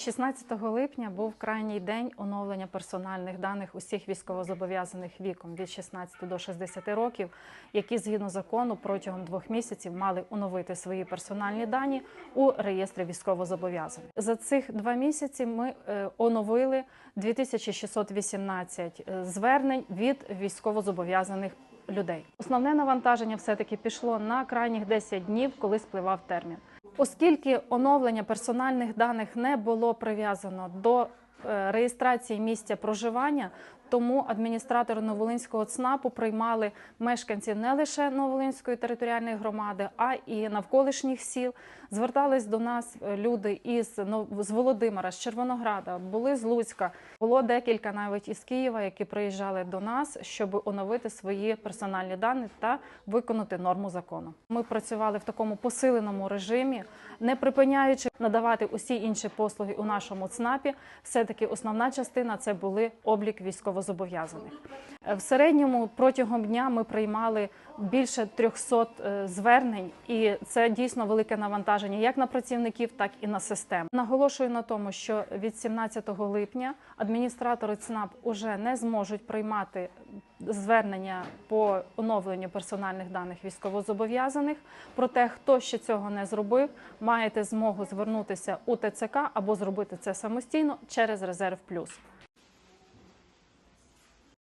16 липня був крайній день оновлення персональних даних усіх військовозобов'язаних віком від 16 до 60 років, які згідно закону протягом двох місяців мали оновити свої персональні дані у реєстрі військовозобов'язаних. За цих два місяці ми е, оновили 2618 е, звернень від військовозобов'язаних людей. Основне навантаження все-таки пішло на крайніх 10 днів, коли спливав термін. Оскільки оновлення персональних даних не було прив'язано до реєстрації місця проживання, тому адміністратори Новолинського ЦНАПу приймали мешканців не лише Новолинської територіальної громади, а і навколишніх сіл. Звертались до нас е, люди із з Володимира, з Червонограда, були з Луцька. Було декілька навіть із Києва, які приїжджали до нас, щоб оновити свої персональні дані та виконати норму закону. Ми працювали в такому посиленому режимі, не припиняючи надавати усі інші послуги у нашому ЦНАПі. Все таки основна частина це були облік військовозобов'язаних. Е, В середньому протягом дня ми приймали більше 300 е, звернень, і це дійсно велике навантаження як на працівників, так і на систему. Наголошую на тому, що від 17 липня адміністратори ЦНАП уже не зможуть приймати звернення по оновленню персональних даних військовозобов'язаних. Проте, хто ще цього не зробив, маєте змогу звернутися у ТЦК або зробити це самостійно через резерв плюс.